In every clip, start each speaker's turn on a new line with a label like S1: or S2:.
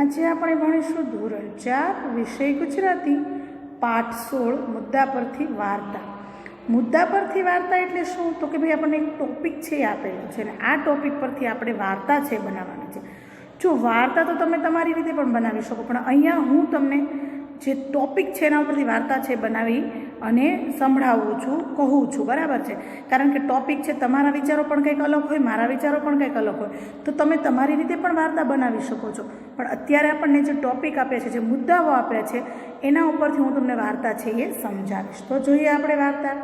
S1: આજે આપણે ભણીશું ધોરણ ચાર, વિષય ગુજરાતી, પાઠ સોળ, મુદ્દા પરથી વાર્તા. મુદ્દા પરથી વાર્તા એટલે શું? તો કે ભાઈ આપણને એક ટોપિક છે આપેલો છે અને આ ટોપિક પરથી આપણે વાર્તા છે બનાવવાની છે. જો વાર્તા તો તમે તમારી રીતે પણ બનાવી શકો, પણ અહીંયા હું તમને જે ટોપિક છે એના ઉપરથી વાર્તા છે બનાવી અને સંભળાવું છું, કહું છું, બરાબર છે? કારણ કે ટોપિક છે, તમારા વિચારો પણ કંઈક અલગ હોય, મારા વિચારો પણ કંઈક અલગ હોય. તો તમે તમારી રીતે પણ વાર્તા બનાવી શકો છો. પણ અત્યારે આપણને જે ટોપિક આપે છે, જે મુદ્દાઓ આપ્યા છે, એના ઉપરથી હું તમને વાર્તા છે એ સમજાવીશ. તો જોઈએ આપણે વાર્તા.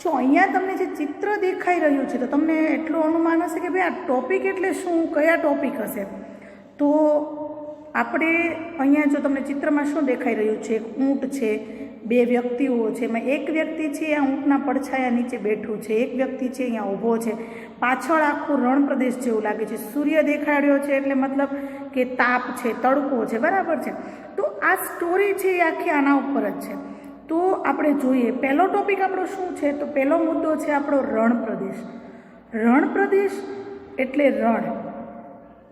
S1: જો અહીંયા તમને જે ચિત્ર દેખાઈ રહ્યું છે, તો તમને એટલું અનુમાન હશે કે ભાઈ આ ટોપિક એટલે શું? કયા ટોપિક હશે? તો આપણે અહીંયા જો તમને ચિત્રમાં શું દેખાઈ રહ્યું છે? એક ઊંટ છે બે વ્યક્તિઓ છે. એમાં એક વ્યક્તિ છે, આ ઊંટના પડછાયા નીચે બેઠું છે. એક વ્યક્તિ છે, અહીંયા ઊભો છે. પાછળ આખું રણ પ્રદેશ જેવું લાગે છે. સૂર્ય દેખાડ્યો છે એટલે મતલબ કે તાપ છે, તડકો છે. બરાબર છે? તો આ સ્ટોરી છે એ આખી આના ઉપર જ છે. તો આપણે જોઈએ, પહેલો ટોપિક આપણો શું છે? તો પહેલો મુદ્દો છે આપણો રણ પ્રદેશ રણ પ્રદેશ એટલે રણ.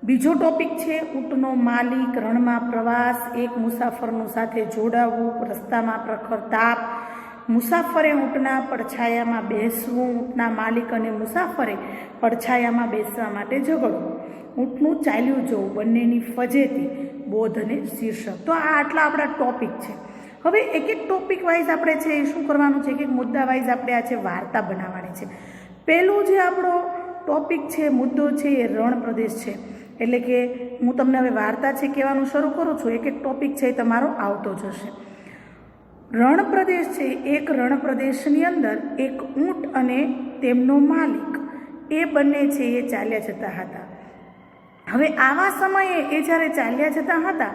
S1: બીજો ટોપિક છે ઊંટનો માલિક, રણમાં પ્રવાસ, એક મુસાફરનું સાથે જોડાવવું રસ્તામાં પ્રખર તાપ. મુસાફરે ઊંટના પડછાયામાં બેસવું, ઊંટના માલિક અને મુસાફરે પડછાયામાં બેસવા માટે ઝઘડવું ઊંટનું ચાલ્યું જવું બંનેની ફજેતી, બોધ અને શીર્ષક. તો આ આટલા આપણા ટોપિક છે. હવે એક એક ટોપિક વાઇઝ આપણે છે એ શું કરવાનું છે? એક એક મુદ્દા વાઇઝ આપણે આ છે વાર્તા બનાવવાની છે. પહેલું જે આપણો ટોપિક છે, મુદ્દો છે એ રણ પ્રદેશ છે. એટલે કે હું તમને હવે વાર્તા છે કહેવાનું શરૂ કરું છું, એક એક ટોપિક છે એ તમારો આવતો જશે રણ પ્રદેશ છે, એક રણ પ્રદેશની અંદર એક ઊંટ અને તેમનો માલિક, એ બંને છે એ ચાલ્યા જતા હતા. હવે આવા સમયે એ જ્યારે ચાલ્યા જતા હતા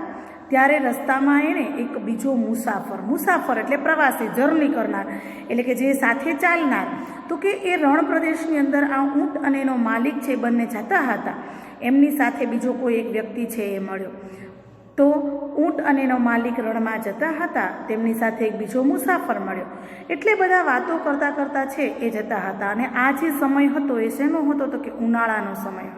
S1: ત્યારે રસ્તામાં એણે એક બીજો મુસાફર મુસાફર એટલે પ્રવાસી જર્ની કરનાર, એટલે કે જે સાથે ચાલનાર. તો કે એ રણ પ્રદેશની અંદર આ ઊંટ અને એનો માલિક છે બંને જતા હતા. એમની સાથે બીજો કોઈ એક વ્યક્તિ છે એ મળ્યો. તો ઊંટ અને એનો માલિક રણમાં જતા હતા. તેમની સાથે એક બીજો મુસાફર મળ્યો. એટલે બધા વાતો કરતાં કરતાં છે એ જતા હતા. અને આ જે સમય હતો એ શેનો હતો તો કે ઉનાળાનો સમય હતો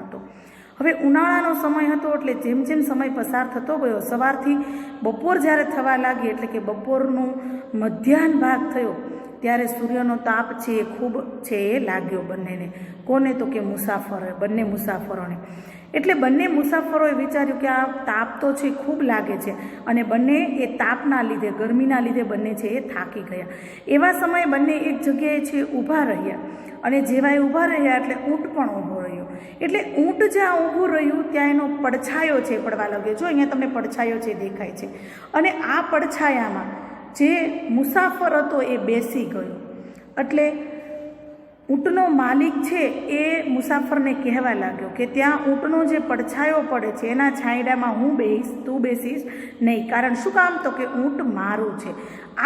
S1: હવે ઉનાળાનો સમય હતો એટલે જેમ જેમ સમય પસાર થતો ગયો, સવારથી બપોર જ્યારે થવા લાગી, એટલે કે બપોરનું મધ્યાહન ભાગ થયો, ત્યારે સૂર્યનો તાપ છે એ ખૂબ છે એ લાગ્યો બંનેને. કોને તો કે મુસાફર બંને મુસાફરોને. એટલે બંને મુસાફરોએ વિચાર્યું કે આ તાપ તો છે, ખૂબ લાગે છે અને બંને એ તાપના લીધે, ગરમીના લીધે બંને છે એ થાકી ગયા. એવા સમયે બંને એક જગ્યાએ છે ઊભા રહ્યા અને જેવા એ ઊભા રહ્યા એટલે ઊંટ પણ ઊભો એટલે ઊંટ જ્યાં ઊભું રહ્યું ત્યાં એનો પડછાયો છે પડવા લાગ્યો. જો અહીંયા તમને પડછાયો છે દેખાય છે. અને આ પડછાયામાં જે મુસાફર હતો એ બેસી ગયો. એટલે ઊંટનો માલિક છે એ મુસાફરને કહેવા લાગ્યો કે ત્યાં ઊંટનો જે પડછાયો પડે છે, એના છાંયડામાં હું બેસીશ તું બેસીશ નહીં. કારણ શું કામ? તો કે ઊંટ મારું છે.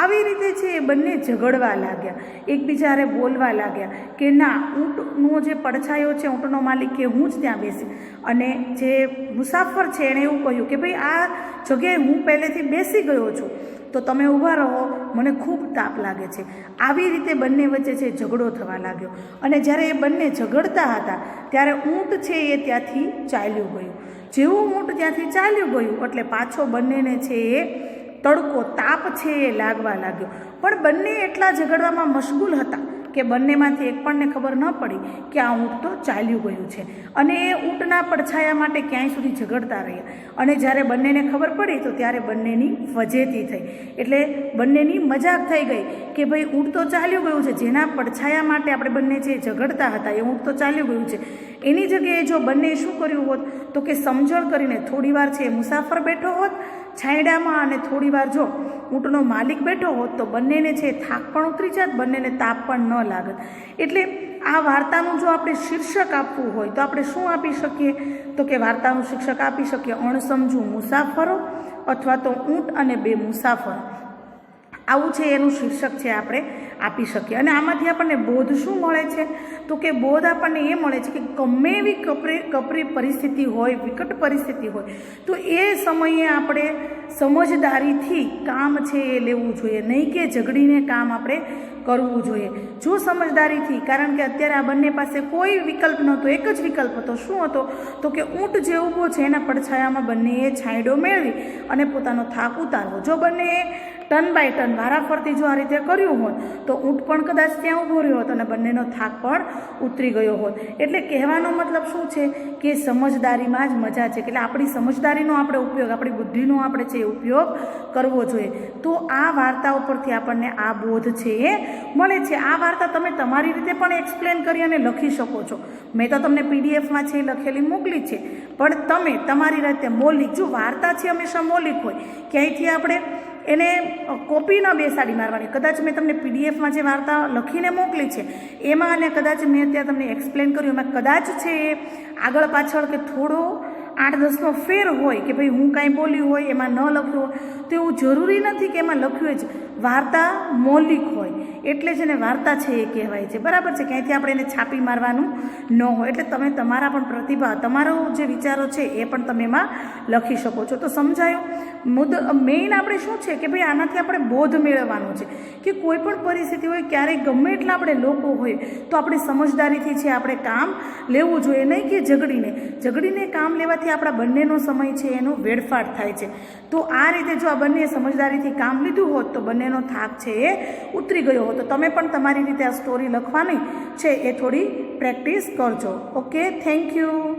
S1: આવી રીતે છે એ બંને ઝઘડવા લાગ્યા. એકબીજારે બોલવા લાગ્યા કે ના, ઊંટનો જે પડછાયો છે, ઊંટનો માલિક કે હું જ ત્યાં બેસી. અને જે મુસાફર છે એણે એવું કહ્યું કે ભાઈ આ જગ્યાએ હું પહેલેથી બેસી ગયો છું, તો તમે ઊભા રહો, મને ખૂબ તાપ લાગે છે. આવી રીતે બંને વચ્ચે છે ઝઘડો થવા લાગ્યો. અને જ્યારે એ બંને ઝઘડતા હતા, ત્યારે ઊંટ છે એ ત્યાંથી ચાલ્યું ગયું. જેવું ઊંટ ત્યાંથી ચાલ્યું ગયું, એટલે પાછો બંનેને છે એ તડકો તાપ છે એ લાગવા લાગ્યો. પણ બંને એટલા ઝઘડવામાં મશગુલ હતા કે બંનેમાંથી એક પણને ખબર ન પડી કે આ ઊંટ તો ચાલ્યું ગયું છે. અને એ ઊંટના પડછાયા માટે ક્યાંય સુધી ઝઘડતા રહ્યા. અને જ્યારે બંનેને ખબર પડી તો ત્યારે બંનેની ફજેતી થઈ. એટલે બંનેની મજાક થઈ ગઈ કે ભાઈ ઊંટ તો ચાલ્યું ગયું છે. જેના પડછાયા માટે આપણે બંને જે ઝઘડતા હતા એ ઊંટ તો ચાલ્યું ગયું છે. એની જગ્યાએ જો બંને શું કર્યું હોત તો કે સમજણ કરીને થોડીવાર છે મુસાફર બેઠો હોત છાંયડામાં અને થોડીવાર જો ઊંટનો માલિક બેઠો હોત તો બંનેને છે થાક પણ ઉતરી જાત, બંનેને તાપ પણ ન લાગત. એટલે આ વાર્તાનું જો આપણે શીર્ષક આપવું હોય તો આપણે શું આપી શકીએ? તો કે વાર્તાનું શીર્ષક આપી શકીએ, અણસમજુ મુસાફરો અથવા તો ઊંટ અને બે મુસાફરો. આવું છે એનું શીર્ષક છે આપણે આપી શકીએ. અને આમાંથી આપણને બોધ શું મળે છે? તો કે બોધ આપણને એ મળે છે કે ગમે એવી કપરી કપરી પરિસ્થિતિ હોય, વિકટ પરિસ્થિતિ હોય, તો એ સમયે આપણે સમજદારીથી કામ છે એ લેવું જોઈએ. નહીં કે ઝઘડીને કામ આપણે કરવું જોઈએ. જો સમજદારીથી, કારણ કે અત્યારે આ બંને પાસે કોઈ વિકલ્પ નહોતો, એક જ વિકલ્પ હતો. શું હતો? તો કે ઊંટ જે ઊભો છે એના પડછાયામાં બંનેએ છાંયડો મેળવી અને પોતાનો થાક ઉતારવો. જો બંનેએ ટર્ન બાય ટન વારાફરતી જો આ રીતે કર્યું હોત, તો ઊંટ પણ કદાચ ત્યાં ઊભો રહ્યો હોત અને બંનેનો થાક પણ ઉતરી ગયો હોત. એટલે કહેવાનો મતલબ શું છે કે સમજદારીમાં જ મજા છે. એટલે આપણી સમજદારીનો આપણે ઉપયોગ, આપણી બુદ્ધિનો આપણે છે ઉપયોગ કરવો જોઈએ. તો આ વાર્તા ઉપરથી આપણને આ બોધ છે એ મળે છે. આ વાર્તા તમે તમારી રીતે પણ એક્સપ્લેન કરી અને લખી શકો છો. મેં તો તમને પીડીએફમાં છે લખેલી મોકલી છે. પણ તમે તમારી રીતે મૌલિક, જો વાર્તા છે હંમેશા મૌલિક હોય, ક્યાંયથી આપણે એને કોપી ન બેસાડી મારવાની. કદાચ મેં તમને પીડીએફમાં જે વાર્તા લખીને મોકલી છે, એમાં અને કદાચ મેં અત્યારે તમને એક્સપ્લેન કર્યું, એમાં કદાચ છે એ આગળ પાછળ કે થોડો આઠ દસનો ફેર હોય કે ભાઈ હું કાંઈ બોલ્યું હોય, એમાં ન લખ્યું હોય, તો એવું જરૂરી નથી કે એમાં લખ્યું જ. વાર્તા મૌલિક હોય. એટલે જ એને વાર્તા છે એ કહેવાય છે. બરાબર છે? ક્યાંયથી આપણે એને છાપી મારવાનું ન હોય. એટલે તમે તમારા પણ પ્રતિભા, તમારો જે વિચારો છે એ પણ તમે એમાં લખી શકો છો. તો સમજાયું? મુદ મેઇન આપણે શું છે કે ભાઈ આનાથી આપણે બોધ મેળવવાનો છે. કે કોઈ પણ પરિસ્થિતિ હોય, ક્યારેય ગમે એટલા આપણે લોકો હોય, તો આપણે સમજદારીથી છે આપણે કામ લેવું જોઈએ. નહીં કે ઝઘડીને. ઝઘડીને કામ લેવાથી આપણા બંનેનો સમય છે, એનો વેડફાટ થાય છે. તો આ રીતે જો આ બંને સમજદારીથી કામ લીધું હોત, તો બંનેનો થાક છે એ ઉતરી ગયો હોત. તો તમે પણ તમારી રીતે આ સ્ટોરી લખવાની છે એ થોડી પ્રેક્ટિસ કરજો. Okay thank you